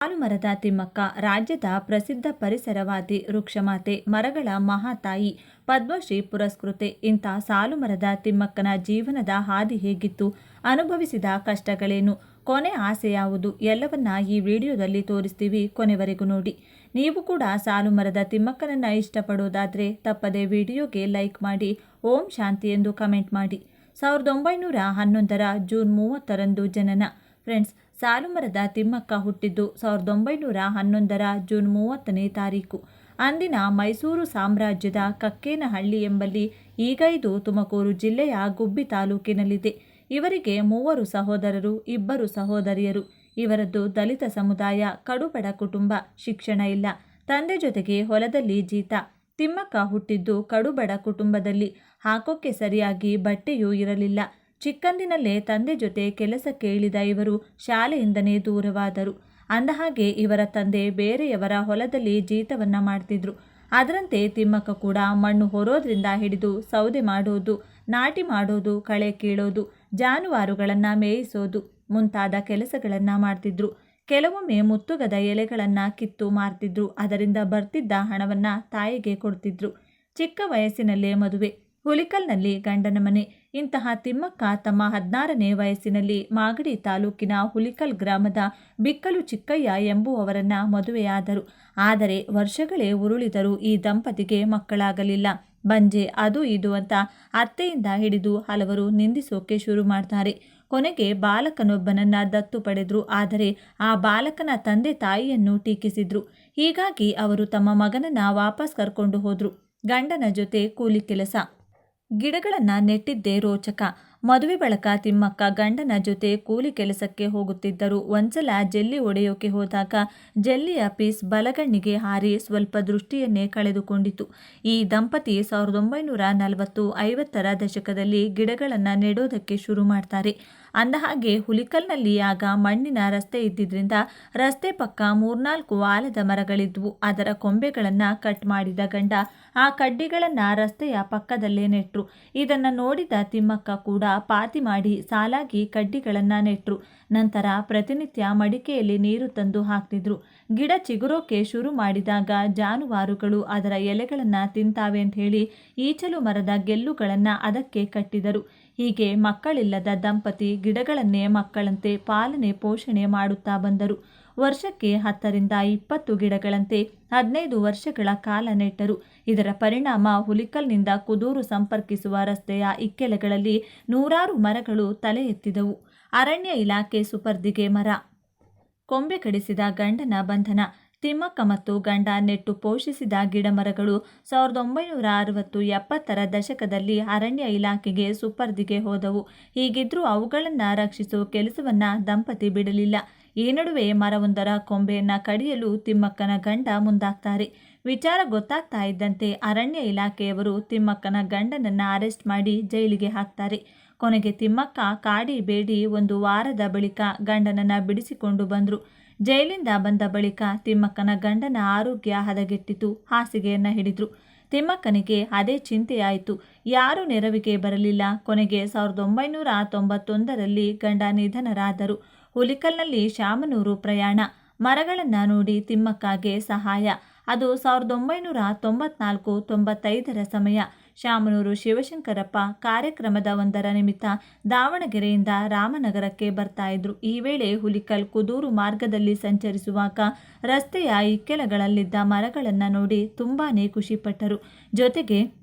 ಸಾಲುಮರದ ತಿಮ್ಮಕ್ಕ ರಾಜ್ಯದ ಪ್ರಸಿದ್ಧ ಪರಿಸರವಾದಿ ವೃಕ್ಷಮಾತೆ ಮರಗಳ ಮಹಾತಾಯಿ ಪದ್ಮಶ್ರೀ ಪುರಸ್ಕೃತೆ. ಇಂಥ ಸಾಲುಮರದ ತಿಮ್ಮಕ್ಕನ ಜೀವನದ ಹಾದಿ ಹೇಗಿತ್ತು? ಅನುಭವಿಸಿದ ಕಷ್ಟಗಳೇನು? ಕೊನೆ ಆಸೆ ಯಾವುದು ಎಲ್ಲವನ್ನ ಈ ವಿಡಿಯೋದಲ್ಲಿ ತೋರಿಸ್ತೀವಿ ಕೊನೆವರೆಗೂ ನೋಡಿ. ನೀವು ಕೂಡ ಸಾಲುಮರದ ತಿಮ್ಮಕ್ಕನನ್ನ ಇಷ್ಟಪಡೋದಾದ್ರೆ ತಪ್ಪದೆ ವಿಡಿಯೋಗೆ ಲೈಕ್ ಮಾಡಿ, ಓಂ ಶಾಂತಿ ಎಂದು ಕಮೆಂಟ್ ಮಾಡಿ. ಸಾವಿರದ ಒಂಬೈನೂರ ಹನ್ನೊಂದರ ಜೂನ್ ಮೂವತ್ತರಂದು ಜನನ. ಫ್ರೆಂಡ್ಸ್, ಸಾಲುಮರದ ತಿಮ್ಮಕ್ಕ ಹುಟ್ಟಿದ್ದು ಸಾವಿರದ ಒಂಬೈನೂರ ಹನ್ನೊಂದರ ಜೂನ್ ಮೂವತ್ತನೇ ತಾರೀಕು. ಅಂದಿನ ಮೈಸೂರು ಸಾಮ್ರಾಜ್ಯದ ಕಕ್ಕೇನಹಳ್ಳಿ ಎಂಬಲ್ಲಿ ಈಗ ಇದು ತುಮಕೂರು ಜಿಲ್ಲೆಯ ಗುಬ್ಬಿ ತಾಲೂಕಿನಲ್ಲಿದೆ. ಇವರಿಗೆ ಮೂವರು ಸಹೋದರರು, ಇಬ್ಬರು ಸಹೋದರಿಯರು. ಇವರದ್ದು ದಲಿತ ಸಮುದಾಯ, ಕಡುಬಡ ಕುಟುಂಬ, ಶಿಕ್ಷಣ ಇಲ್ಲ. ತಂದೆ ಜೊತೆಗೆ ಹೊಲದಲ್ಲಿ ಜೀತ. ತಿಮ್ಮಕ್ಕ ಹುಟ್ಟಿದ್ದು ಕಡುಬಡ ಕುಟುಂಬದಲ್ಲಿ. ಹಾಕೋಕ್ಕೆ ಸರಿಯಾಗಿ ಬಟ್ಟೆಯೂ ಇರಲಿಲ್ಲ. ಚಿಕ್ಕಂದಿನಲ್ಲೇ ತಂದೆ ಜೊತೆ ಕೆಲಸ ಕೇಳಿದ ಇವರು ಶಾಲೆಯಿಂದನೇ ದೂರವಾದರು. ಅಂದಹಾಗೆ ಇವರ ತಂದೆ ಬೇರೆಯವರ ಹೊಲದಲ್ಲಿ ಜೀತವನ್ನ ಮಾಡ್ತಿದ್ರು. ಅದರಂತೆ ತಿಮ್ಮಕ್ಕ ಕೂಡ ಮಣ್ಣು ಹೊರೋದ್ರಿಂದ ಹಿಡಿದು ಸೌದೆ ಮಾಡೋದು, ನಾಟಿ ಮಾಡೋದು, ಕಳೆ ಕೀಳೋದು, ಜಾನುವಾರುಗಳನ್ನು ಮೇಯಿಸೋದು ಮುಂತಾದ ಕೆಲಸಗಳನ್ನು ಮಾಡ್ತಿದ್ರು. ಕೆಲವೊಮ್ಮೆ ಮುತ್ತುಗದ ಎಲೆಗಳನ್ನು ಕಿತ್ತು ಮಾರ್ತಿದ್ರು. ಅದರಿಂದ ಬರ್ತಿದ್ದ ಹಣವನ್ನ ತಾಯಿಗೆ ಕೊಡ್ತಿದ್ರು. ಚಿಕ್ಕ ವಯಸ್ಸಿನಲ್ಲೇ ಮದುವೆ. ಹುಲಿಕಲ್ನಲ್ಲಿ ಗಂಡನ ಮನೆ. ಇಂತಹ ತಿಮ್ಮಕ್ಕ ತಮ್ಮ ಹದಿನಾರನೇ ವಯಸ್ಸಿನಲ್ಲಿ ಮಾಗಡಿ ತಾಲೂಕಿನ ಹುಲಿಕಲ್ ಗ್ರಾಮದ ಬಿಕ್ಕಲು ಚಿಕ್ಕಯ್ಯ ಎಂಬುವವರನ್ನ ಮದುವೆಯಾದರು. ಆದರೆ ವರ್ಷಗಳೇ ಉರುಳಿದರೂ ಈ ದಂಪತಿಗೆ ಮಕ್ಕಳಾಗಲಿಲ್ಲ. ಬಂಜೆ ಅದು ಇದು ಅಂತ ಅತ್ತೆಯಿಂದ ಹಿಡಿದು ಹಲವರು ನಿಂದಿಸೋಕೆ ಶುರು ಮಾಡ್ತಾರೆ. ಕೊನೆಗೆ ಬಾಲಕನೊಬ್ಬನನ್ನ ದತ್ತು ಪಡೆದ್ರು. ಆದರೆ ಆ ಬಾಲಕನ ತಂದೆ ತಾಯಿಯನ್ನು ಟೀಕಿಸಿದ್ರು. ಹೀಗಾಗಿ ಅವರು ತಮ್ಮ ಮಗನನ್ನ ವಾಪಸ್ ಕರ್ಕೊಂಡು ಹೋದ್ರು. ಗಂಡನ ಜೊತೆ ಕೂಲಿ ಕೆಲಸ. ಗಿಡಗಳನ್ನು ನೆಟ್ಟಿದ್ದೇ ರೋಚಕ. ಮದುವೆ ಬಳಕ ತಿಮ್ಮಕ್ಕ ಗಂಡನ ಜೊತೆ ಕೂಲಿ ಕೆಲಸಕ್ಕೆ ಹೋಗುತ್ತಿದ್ದರು. ಒಂದ್ಸಲ ಜೆಲ್ಲಿ ಒಡೆಯೋಕೆ ಹೋದಾಗ ಜೆಲ್ಲಿಯ ಪೀಸ್ ಬಲಗಣ್ಣಿಗೆ ಹಾರಿ ಸ್ವಲ್ಪ ದೃಷ್ಟಿಯನ್ನೇ ಕಳೆದುಕೊಂಡಿತು. ಈ ದಂಪತಿ ಸಾವಿರದ ಒಂಬೈನೂರ ನಲವತ್ತು ಐವತ್ತರ ದಶಕದಲ್ಲಿ ಗಿಡಗಳನ್ನು ನೆಡೋದಕ್ಕೆ ಶುರು ಮಾಡ್ತಾರೆ. ಅಂದಹಾಗೆ ಹುಲಿಕಲ್ನಲ್ಲಿ ಆಗ ಮಣ್ಣಿನ ರಸ್ತೆ ಇದ್ದಿದ್ರಿಂದ ರಸ್ತೆ ಪಕ್ಕ ಮೂರ್ನಾಲ್ಕು ಆಲದ ಮರಗಳಿದ್ವು. ಅದರ ಕೊಂಬೆಗಳನ್ನು ಕಟ್ ಮಾಡಿದ ಗಂಡ ಆ ಕಡ್ಡಿಗಳನ್ನು ರಸ್ತೆಯ ಪಕ್ಕದಲ್ಲೇ ನೆಟ್ರು. ಇದನ್ನು ನೋಡಿದ ತಿಮ್ಮಕ್ಕ ಕೂಡ ಪಾತಿ ಮಾಡಿ ಸಾಲಾಗಿ ಕಡ್ಡಿಗಳನ್ನು ನೆಟ್ರು. ನಂತರ ಪ್ರತಿನಿತ್ಯ ಮಡಿಕೆಯಲ್ಲಿ ನೀರು ತಂದು ಹಾಕ್ತಿದ್ರು. ಗಿಡ ಚಿಗುರೋಕೆ ಶುರು ಮಾಡಿದಾಗ ಜಾನುವಾರುಗಳು ಅದರ ಎಲೆಗಳನ್ನು ತಿಂತಾವೆ ಅಂತ ಹೇಳಿ ಈಚಲು ಮರದ ಗೆಲ್ಲುಗಳನ್ನು ಅದಕ್ಕೆ ಕಟ್ಟಿದರು. ಹೀಗೆ ಮಕ್ಕಳಿಲ್ಲದ ದಂಪತಿ ಗಿಡಗಳನ್ನೇ ಮಕ್ಕಳಂತೆ ಪಾಲನೆ ಪೋಷಣೆ ಮಾಡುತ್ತಾ ಬಂದರು. ವರ್ಷಕ್ಕೆ ಹತ್ತರಿಂದ ಇಪ್ಪತ್ತು ಗಿಡಗಳಂತೆ ಹದಿನೈದು ವರ್ಷಗಳ ಕಾಲ ನೆಟ್ಟರು. ಇದರ ಪರಿಣಾಮ ಹುಲಿಕಲ್ನಿಂದ ಕುದೂರು ಸಂಪರ್ಕಿಸುವ ರಸ್ತೆಯ ಇಕ್ಕೆಲೆಗಳಲ್ಲಿ ನೂರಾರು ಮರಗಳು ತಲೆ ಎತ್ತಿದವು. ಅರಣ್ಯ ಇಲಾಖೆ ಸುಪರ್ದಿಗೆ ಮರ. ಕೊಂಬೆ ಕಡಿಸಿದ ಗಂಡನ ಬಂಧನ. ತಿಮ್ಮಕ್ಕ ಮತ್ತು ಗಂಡ ನೆಟ್ಟು ಪೋಷಿಸಿದ ಗಿಡಮರಗಳು ಸಾವಿರದ ಒಂಬೈನೂರ ಅರವತ್ತು ಎಪ್ಪತ್ತರ ದಶಕದಲ್ಲಿ ಅರಣ್ಯ ಇಲಾಖೆಗೆ ಸುಪರ್ದಿಗೆ ಹೋದವು. ಹೀಗಿದ್ರೂ ಅವುಗಳನ್ನು ರಕ್ಷಿಸುವ ಕೆಲಸವನ್ನ ದಂಪತಿ ಬಿಡಲಿಲ್ಲ. ಈ ನಡುವೆ ಮರವೊಂದರ ಕೊಂಬೆಯನ್ನು ಕಡಿಯಲು ತಿಮ್ಮಕ್ಕನ ಗಂಡ ಮುಂದಾಗ್ತಾರೆ. ವಿಚಾರ ಗೊತ್ತಾಗ್ತಾ ಇದ್ದಂತೆ ಅರಣ್ಯ ಇಲಾಖೆಯವರು ತಿಮ್ಮಕ್ಕನ ಗಂಡನನ್ನ ಅರೆಸ್ಟ್ ಮಾಡಿ ಜೈಲಿಗೆ ಹಾಕ್ತಾರೆ. ಕೊನೆಗೆ ತಿಮ್ಮಕ್ಕ ಕಾಡಿ ಬೇಡಿ ಒಂದು ವಾರದ ಬಳಿಕ ಗಂಡನನ್ನ ಬಿಡಿಸಿಕೊಂಡು ಬಂದರು. ಜೈಲಿಂದ ಬಂದ ಬಳಿಕ ತಿಮ್ಮಕ್ಕನ ಗಂಡನ ಆರೋಗ್ಯ ಹದಗೆಟ್ಟಿತು, ಹಾಸಿಗೆಯನ್ನ ಹಿಡಿದ್ರು. ತಿಮ್ಮಕ್ಕನಿಗೆ ಅದೇ ಚಿಂತೆಯಾಯಿತು. ಯಾರೂ ನೆರವಿಗೆ ಬರಲಿಲ್ಲ. ಕೊನೆಗೆ ಸಾವಿರದ ಒಂಬೈನೂರ ತೊಂಬತ್ತೊಂದರಲ್ಲಿ ಗಂಡ ನಿಧನರಾದರು. ಹುಲಿಕಲ್ನಲ್ಲಿ ಶಾಮನೂರು ಪ್ರಯಾಣ. ಮರಗಳನ್ನು ನೋಡಿ ತಿಮ್ಮಕ್ಕಗೆ ಸಹಾಯ. ಅದು ಸಾವಿರದ ಒಂಬೈನೂರ ತೊಂಬತ್ನಾಲ್ಕು ತೊಂಬತ್ತೈದರ ಸಮಯ. ಶಾಮನೂರು ಶಿವಶಂಕರಪ್ಪ ಕಾರ್ಯಕ್ರಮದ ಒಂದರ ನಿಮಿತ್ತ ದಾವಣಗೆರೆಯಿಂದ ರಾಮನಗರಕ್ಕೆ ಬರ್ತಾ ಇದ್ರು. ಈ ವೇಳೆ ಹುಲಿಕಲ್ ಕುದೂರು ಮಾರ್ಗದಲ್ಲಿ ಸಂಚರಿಸುವಾಗ ರಸ್ತೆಯ ಇಕ್ಕೆಲಗಳಲ್ಲಿದ್ದ ಮರಗಳನ್ನು ನೋಡಿ ತುಂಬಾನೇ ಖುಷಿಪಟ್ಟರು. ಜೊತೆಗೆ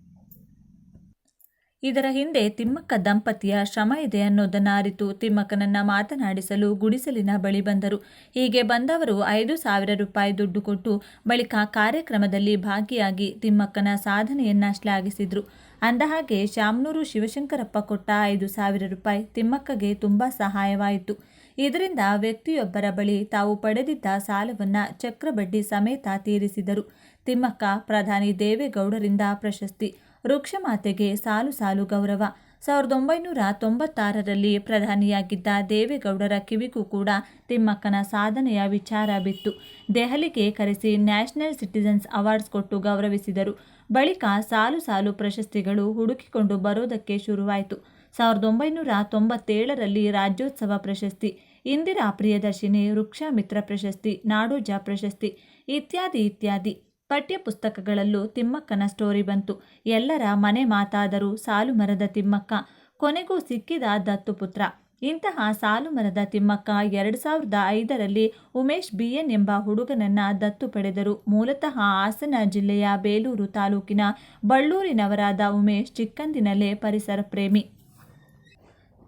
ಇದರ ಹಿಂದೆ ತಿಮ್ಮಕ್ಕ ದಂಪತಿಯ ಶ್ರಮ ಇದೆ ಅನ್ನೋದನ್ನು ಅರಿತು ತಿಮ್ಮಕ್ಕನನ್ನ ಮಾತನಾಡಿಸಲು ಗುಡಿಸಲಿನ ಬಳಿ ಬಂದರು. ಹೀಗೆ ಬಂದವರು ಐದು ಸಾವಿರ ರೂಪಾಯಿ ದುಡ್ಡು ಕೊಟ್ಟು ಬಳಿಕ ಕಾರ್ಯಕ್ರಮದಲ್ಲಿ ಭಾಗಿಯಾಗಿ ತಿಮ್ಮಕ್ಕನ ಸಾಧನೆಯನ್ನ ಶ್ಲಾಘಿಸಿದ್ರು. ಅಂದಹಾಗೆ ಶಾಮನೂರು ಶಿವಶಂಕರಪ್ಪ ಕೊಟ್ಟ ಐದು ಸಾವಿರ ರೂಪಾಯಿ ತಿಮ್ಮಕ್ಕಗೆ ತುಂಬ ಸಹಾಯವಾಯಿತು. ಇದರಿಂದ ವ್ಯಕ್ತಿಯೊಬ್ಬರ ಬಳಿ ತಾವು ಪಡೆದಿದ್ದ ಸಾಲವನ್ನ ಚಕ್ರಬಡ್ಡಿ ಸಮೇತ ತೀರಿಸಿದರು. ತಿಮ್ಮಕ್ಕ ಪ್ರಧಾನಿ ದೇವೇಗೌಡರಿಂದ ಪ್ರಶಸ್ತಿ. ವೃಕ್ಷಮಾತೆಗೆ ಸಾಲು ಸಾಲು ಗೌರವ. ಸಾವಿರದ ಒಂಬೈನೂರ ತೊಂಬತ್ತಾರರಲ್ಲಿ ಪ್ರಧಾನಿಯಾಗಿದ್ದ ದೇವೇಗೌಡರ ಕಿವಿಗೂ ಕೂಡ ತಿಮ್ಮಕ್ಕನ ಸಾಧನೆಯ ವಿಚಾರ ಬಿತ್ತು. ದೆಹಲಿಗೆ ಕರೆಸಿ ನ್ಯಾಷನಲ್ ಸಿಟಿಜನ್ಸ್ ಅವಾರ್ಡ್ಸ್ ಕೊಟ್ಟು ಗೌರವಿಸಿದರು. ಬಳಿಕ ಸಾಲು ಸಾಲು ಪ್ರಶಸ್ತಿಗಳು ಹುಡುಕಿಕೊಂಡು ಬರೋದಕ್ಕೆ ಶುರುವಾಯಿತು. ಸಾವಿರದ ಒಂಬೈನೂರ ತೊಂಬತ್ತೇಳರಲ್ಲಿ ರಾಜ್ಯೋತ್ಸವ ಪ್ರಶಸ್ತಿ, ಇಂದಿರಾ ಪ್ರಿಯದರ್ಶಿನಿ ವೃಕ್ಷ ಮಿತ್ರ ಪ್ರಶಸ್ತಿ, ನಾಡೋಜ ಪ್ರಶಸ್ತಿ ಇತ್ಯಾದಿ ಇತ್ಯಾದಿ. ಪಠ್ಯಪುಸ್ತಕಗಳಲ್ಲೂ ತಿಮ್ಮಕ್ಕನ ಸ್ಟೋರಿ ಬಂತು. ಎಲ್ಲರ ಮನೆ ಮಾತಾದರೂ ಸಾಲು ಮರದ ತಿಮ್ಮಕ್ಕ, ಕೊನೆಗೂ ಸಿಕ್ಕಿದ ದತ್ತು ಪುತ್ರ. ಇಂತಹ ಸಾಲು ಮರದ ತಿಮ್ಮಕ್ಕ ಎರಡು ಸಾವಿರದ ಐದರಲ್ಲಿ ಉಮೇಶ್ ಬಿ. ಎನ್. ಎಂಬ ಹುಡುಗನನ್ನ ದತ್ತು ಪಡೆದರು. ಮೂಲತಃ ಹಾಸನ ಜಿಲ್ಲೆಯ ಬೇಲೂರು ತಾಲೂಕಿನ ಬಳ್ಳೂರಿನವರಾದ ಉಮೇಶ್ ಚಿಕ್ಕಂದಿನಲ್ಲೇ ಪರಿಸರ ಪ್ರೇಮಿ.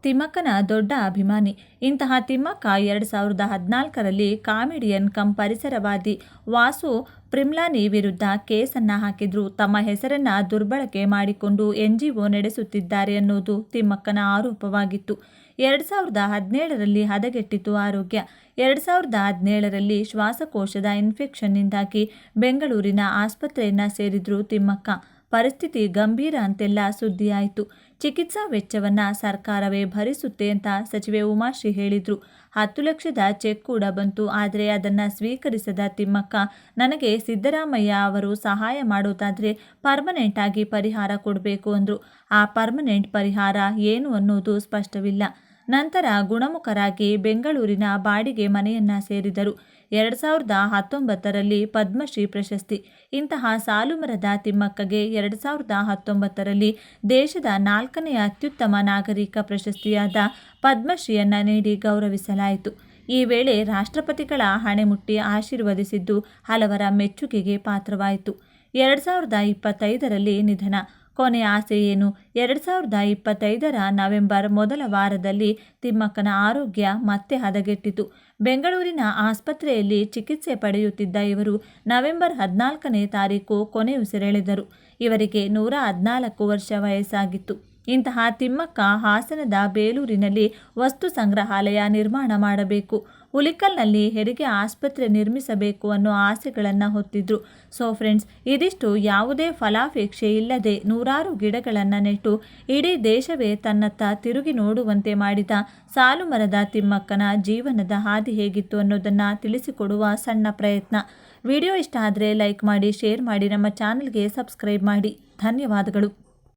ತಿಮ್ಮಕ್ಕನ ದೊಡ್ಡ ಅಭಿಮಾನಿ. ಇಂತಹ ತಿಮ್ಮಕ್ಕ ಎರಡು ಸಾವಿರದ ಹದಿನಾಲ್ಕರಲ್ಲಿ ಕಾಮಿಡಿಯನ್ ಕಂ ಪರಿಸರವಾದಿ. ವಾಸು ಪ್ರಿಮ್ಲಾನಿ ವಿರುದ್ಧ ಕೇಸನ್ನು ಹಾಕಿದ್ರು. ತಮ್ಮ ಹೆಸರನ್ನ ದುರ್ಬಳಕೆ ಮಾಡಿಕೊಂಡು ಎನ್ಜಿಒ ನಡೆಸುತ್ತಿದ್ದಾರೆ ಅನ್ನೋದು ತಿಮ್ಮಕ್ಕನ ಆರೋಪವಾಗಿತ್ತು. ಎರಡು ಸಾವಿರದ ಹದಿನೇಳರಲ್ಲಿ ಹದಗೆಟ್ಟಿತು ಆರೋಗ್ಯ. ಎರಡು ಸಾವಿರದ ಹದಿನೇಳರಲ್ಲಿ ಶ್ವಾಸಕೋಶದ ಇನ್ಫೆಕ್ಷನ್ನಿಂದಾಗಿ ಬೆಂಗಳೂರಿನ ಆಸ್ಪತ್ರೆಯನ್ನು ಸೇರಿದ್ರು ತಿಮ್ಮಕ್ಕ. ಪರಿಸ್ಥಿತಿ ಗಂಭೀರ ಅಂತೆಲ್ಲ ಸುದ್ದಿಯಾಯಿತು. ಚಿಕಿತ್ಸಾ ವೆಚ್ಚವನ್ನ ಸರ್ಕಾರವೇ ಭರಿಸುತ್ತೆ ಅಂತ ಸಚಿವೆ ಉಮಾಶ್ರೀ ಹೇಳಿದರು. ಹತ್ತು ಲಕ್ಷದ ಚೆಕ್ ಕೂಡ ಬಂತು, ಆದರೆ ಅದನ್ನು ಸ್ವೀಕರಿಸದ ತಿಮ್ಮಕ್ಕ. ನನಗೆ ಸಿದ್ದರಾಮಯ್ಯ ಅವರು ಸಹಾಯ ಮಾಡೋದಾದರೆ ಪರ್ಮನೆಂಟ್ ಆಗಿ ಪರಿಹಾರ ಕೊಡಬೇಕು ಅಂದರು. ಆ ಪರ್ಮನೆಂಟ್ ಪರಿಹಾರ ಏನು ಅನ್ನೋದು ಸ್ಪಷ್ಟವಿಲ್ಲ. ನಂತರ ಗುಣಮುಖರಾಗಿ ಬೆಂಗಳೂರಿನ ಬಾಡಿಗೆ ಮನೆಯನ್ನ ಸೇರಿದರು. ಎರಡು ಸಾವಿರದ ಹತ್ತೊಂಬತ್ತರಲ್ಲಿ ಪದ್ಮಶ್ರೀ ಪ್ರಶಸ್ತಿ. ಇಂತಹ ಸಾಲುಮರದ ತಿಮ್ಮಕ್ಕಗೆ ಎರಡು ಸಾವಿರದ ಹತ್ತೊಂಬತ್ತರಲ್ಲಿ ದೇಶದ ನಾಲ್ಕನೆಯ ಅತ್ಯುತ್ತಮ ನಾಗರಿಕ ಪ್ರಶಸ್ತಿಯಾದ ಪದ್ಮಶ್ರೀಯನ್ನ ನೀಡಿ ಗೌರವಿಸಲಾಯಿತು. ಈ ವೇಳೆ ರಾಷ್ಟ್ರಪತಿಗಳ ಹಣೆಮುಟ್ಟಿ ಆಶೀರ್ವದಿಸಿದ್ದು ಹಲವರ ಮೆಚ್ಚುಗೆಗೆ ಪಾತ್ರವಾಯಿತು. ಎರಡು ಸಾವಿರದ ಇಪ್ಪತ್ತೈದರಲ್ಲಿ ನಿಧನ. ಕೊನೆ ಆಸೆ ಏನು? ಎರಡು ಸಾವಿರದ ಇಪ್ಪತ್ತೈದರ ನವೆಂಬರ್ ಮೊದಲ ವಾರದಲ್ಲಿ ತಿಮ್ಮಕ್ಕನ ಆರೋಗ್ಯ ಮತ್ತೆ ಹದಗೆಟ್ಟಿತು. ಬೆಂಗಳೂರಿನ ಆಸ್ಪತ್ರೆಯಲ್ಲಿ ಚಿಕಿತ್ಸೆ ಪಡೆಯುತ್ತಿದ್ದ ಇವರು ನವೆಂಬರ್ ಹದಿನಾಲ್ಕನೇ ತಾರೀಕು ಕೊನೆಯುಸಿರೆಳೆದರು. ಇವರಿಗೆ ನೂರ ಹದಿನಾಲ್ಕು ವರ್ಷ ವಯಸ್ಸಾಗಿತ್ತು. ಇಂತಹ ತಿಮ್ಮಕ್ಕ ಹಾಸನದ ಬೇಲೂರಿನಲ್ಲಿ ವಸ್ತು ಸಂಗ್ರಹಾಲಯ ನಿರ್ಮಾಣ ಮಾಡಬೇಕು. ಉಲಿಕಲ್ನಲ್ಲಿ ಹೆರಿಗೆ ಆಸ್ಪತ್ರೆ ನಿರ್ಮಿಸಬೇಕು ಅನ್ನೋ ಆಸೆಗಳನ್ನು ಹೊತ್ತಿದ್ರು. ಸೊ ಫ್ರೆಂಡ್ಸ್ ಇದಿಷ್ಟು ಯಾವುದೇ ಫಲಾಪೇಕ್ಷೆ ಇಲ್ಲದೆ ನೂರಾರು ಗಿಡಗಳನ್ನು ನೆಟ್ಟು ಇಡೀ ದೇಶವೇ ತನ್ನತ್ತ ತಿರುಗಿ ನೋಡುವಂತೆ ಮಾಡಿದ ಸಾಲು ಮರದ ತಿಮ್ಮಕ್ಕನ ಜೀವನದ ಹಾದಿ ಹೇಗಿತ್ತು ಅನ್ನೋದನ್ನು ತಿಳಿಸಿಕೊಡುವ ಸಣ್ಣ ಪ್ರಯತ್ನ. ವಿಡಿಯೋ ಇಷ್ಟ ಆದರೆ ಲೈಕ್ ಮಾಡಿ, ಶೇರ್ ಮಾಡಿ, ನಮ್ಮ ಚಾನಲ್ಗೆ ಸಬ್ಸ್ಕ್ರೈಬ್ ಮಾಡಿ. ಧನ್ಯವಾದಗಳು.